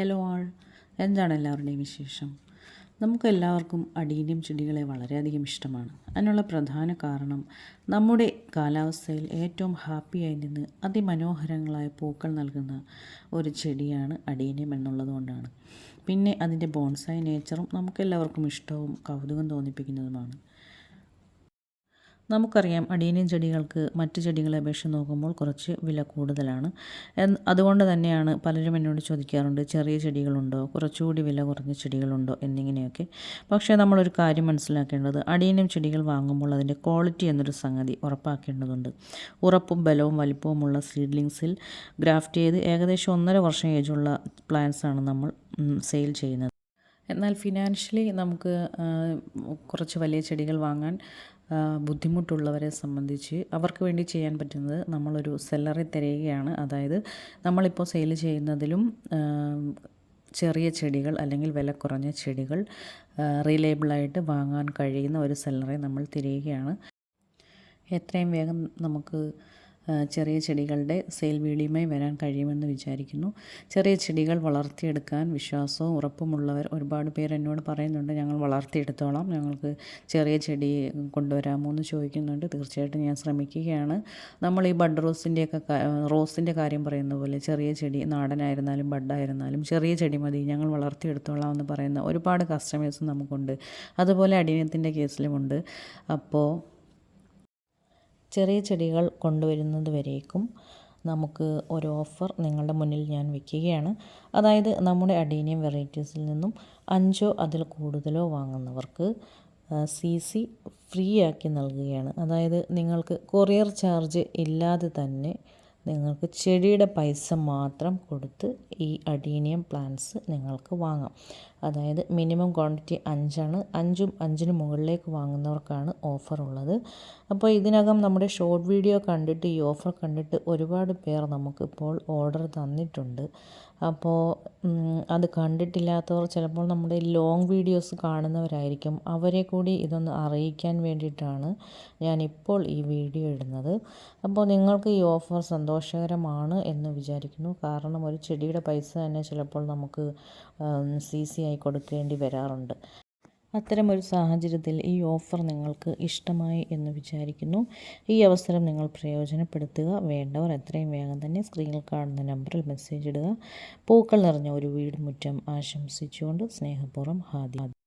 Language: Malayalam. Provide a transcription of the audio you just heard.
ഹലോ ആൾ എന്താണ് എല്ലാവരുടെയും വിശേഷം? നമുക്കെല്ലാവർക്കും അടീനിയം ചെടികളെ വളരെയധികം ഇഷ്ടമാണ്. അതിനുള്ള പ്രധാന കാരണം നമ്മുടെ കാലാവസ്ഥയിൽ ഏറ്റവും ഹാപ്പിയായി നിന്ന് അതിമനോഹരങ്ങളായ പൂക്കൾ നൽകുന്ന ഒരു ചെടിയാണ് അടീനിയം എന്നുള്ളത് കൊണ്ടാണ്. പിന്നെ അതിന്റെ ബോൺസായി നേച്ചറും നമുക്കെല്ലാവർക്കും ഇഷ്ടവും കൗതുകം തോന്നിപ്പിക്കുന്നതുമാണ്. നമുക്കറിയാം അടിയനും ചെടികൾക്ക് മറ്റു ചെടികളെ അപേക്ഷിച്ച് നോക്കുമ്പോൾ കുറച്ച് വില കൂടുതലാണ്. അതുകൊണ്ട് തന്നെയാണ് പലരും എന്നോട് ചോദിക്കാറുണ്ട് ചെറിയ ചെടികളുണ്ടോ? കുറച്ചുകൂടി വില കുറഞ്ഞ ചെടികളുണ്ടോ? എന്നിങ്ങനെയൊക്കെ. പക്ഷേ നമ്മളൊരു കാര്യം മനസ്സിലാക്കേണ്ടത് അടിയനും ചെടികൾ വാങ്ങുമ്പോൾ അതിന്റെ ക്വാളിറ്റി എന്നൊരു സംഗതി ഉറപ്പാക്കേണ്ടതുണ്ട്. ഉറപ്പും ബലവും വലിപ്പവുമുള്ള സീഡ്ലിങ്സിൽ ഗ്രാഫ്റ്റ് ചെയ്ത് ഏകദേശം ഒന്നര വർഷം ഏജുള്ള പ്ലാന്റ്സാണ് നമ്മൾ സെയിൽ ചെയ്യുന്നത്. എന്നാൽ ഫിനാൻഷ്യലി നമുക്ക് കുറച്ച് വലിയ ചെടികൾ വാങ്ങാൻ ബുദ്ധിമുട്ടുള്ളവരെ സംബന്ധിച്ച് അവർക്ക് വേണ്ടി ചെയ്യാൻ പറ്റുന്നത് നമ്മളൊരു സെല്ലറി തിരയുകയാണ് അതായത് നമ്മളിപ്പോൾ സെയിൽ ചെയ്യുന്നതിലും ചെറിയ ചെടികൾ അല്ലെങ്കിൽ വില കുറഞ്ഞ ചെടികൾ റീലേബിളായിട്ട് വാങ്ങാൻ കഴിയുന്ന ഒരു സെല്ലറി നമ്മൾ തിരയുകയാണ് എത്രയും വേഗം നമുക്ക് ചെറിയ ചെടികളുടെ സെയിൽ വീഡിയോയുമായി വരാൻ കഴിയുമെന്ന് വിചാരിക്കുന്നു. ചെറിയ ചെടികൾ വളർത്തിയെടുക്കാൻ വിശ്വാസവും ഉറപ്പുമുള്ളവർ ഒരുപാട് പേർ എന്നോട് പറയുന്നുണ്ട് ഞങ്ങൾ വളർത്തിയെടുത്തോളാം ഞങ്ങൾക്ക് ചെറിയ ചെടി കൊണ്ടുവരാമോ എന്ന് ചോദിക്കുന്നുണ്ട്. തീർച്ചയായിട്ടും ഞാൻ ശ്രമിക്കുകയാണ്. നമ്മൾ ഈ ബഡ് റോസിന്റെയൊക്കെ റോസിന്റെ കാര്യം പറയുന്ന പോലെ ചെറിയ ചെടി നാടനായിരുന്നാലും ബഡായിരുന്നാലും ചെറിയ ചെടി മതി ഞങ്ങൾ വളർത്തിയെടുത്തോളാം എന്ന് പറയുന്ന ഒരുപാട് കസ്റ്റമേഴ്സ് നമുക്കുണ്ട്. അതുപോലെ അടിയനത്തിന്റെ കേസിലുമുണ്ട്. അപ്പോൾ ചെറിയ ചെടികൾ കൊണ്ടുവരുന്നത് വരേക്കും നമുക്ക് ഒരു ഓഫർ നിങ്ങളുടെ മുന്നിൽ ഞാൻ വയ്ക്കുകയാണ് അതായത് നമ്മുടെ അഡീനിയം വെറൈറ്റീസിൽ നിന്നും അഞ്ചോ അതിൽ കൂടുതലോ വാങ്ങുന്നവർക്ക് സി സി ഫ്രീ ആക്കി നൽകുകയാണ്. അതായത് നിങ്ങൾക്ക് കൊറിയർ ചാർജ് ഇല്ലാതെ തന്നെ നിങ്ങൾക്ക് ചെടിയുടെ പൈസ മാത്രം കൊടുത്ത് ഈ അഡീനിയം പ്ലാന്റ്സ് നിങ്ങൾക്ക് വാങ്ങാം. അതായത് മിനിമം ക്വാണ്ടിറ്റി അഞ്ചാണ്. അഞ്ചും അഞ്ചിന് മുകളിലേക്ക് വാങ്ങുന്നവർക്കാണ് ഓഫർ ഉള്ളത് അപ്പോൾ ഇതിനകം നമ്മുടെ ഷോർട്ട് വീഡിയോ കണ്ടിട്ട് ഈ ഓഫർ കണ്ടിട്ട് ഒരുപാട് പേർ നമുക്കിപ്പോൾ ഓർഡർ തന്നിട്ടുണ്ട്. അപ്പോൾ അത് കണ്ടിട്ടില്ലാത്തവർ ചിലപ്പോൾ നമ്മുടെ ലോങ് വീഡിയോസ് കാണുന്നവരായിരിക്കും. അവരെ കൂടി ഇതൊന്ന് അറിയിക്കാൻ വേണ്ടിയിട്ടാണ് ഞാനിപ്പോൾ ഈ വീഡിയോ ഇടുന്നത്. അപ്പോൾ നിങ്ങൾക്ക് ഈ ഓഫർ സന്തോഷകരമാണ് എന്ന് വിചാരിക്കുന്നു. കാരണം ഒരു ചെടിയുടെ പൈസ തന്നെ ചിലപ്പോൾ നമുക്ക് സി സി ആയി കൊടുക്കേണ്ടി വരാറുണ്ട്. അത്തരമൊരു സാഹചര്യത്തിൽ ഈ ഓഫർ നിങ്ങൾക്ക് ഇഷ്ടമായി എന്ന് വിചാരിക്കുന്നു. ഈ അവസരം നിങ്ങൾ പ്രയോജനപ്പെടുത്തുക. വേണ്ടവർ എത്രയും വേഗം തന്നെ സ്ക്രീനിൽ കാണുന്ന നമ്പറിൽ മെസ്സേജ് ഇടുക. പൂക്കൾ നിറഞ്ഞ ഒരു വീട് മുറ്റം ആശംസിച്ചുകൊണ്ട് സ്നേഹപൂർവം ഹാദി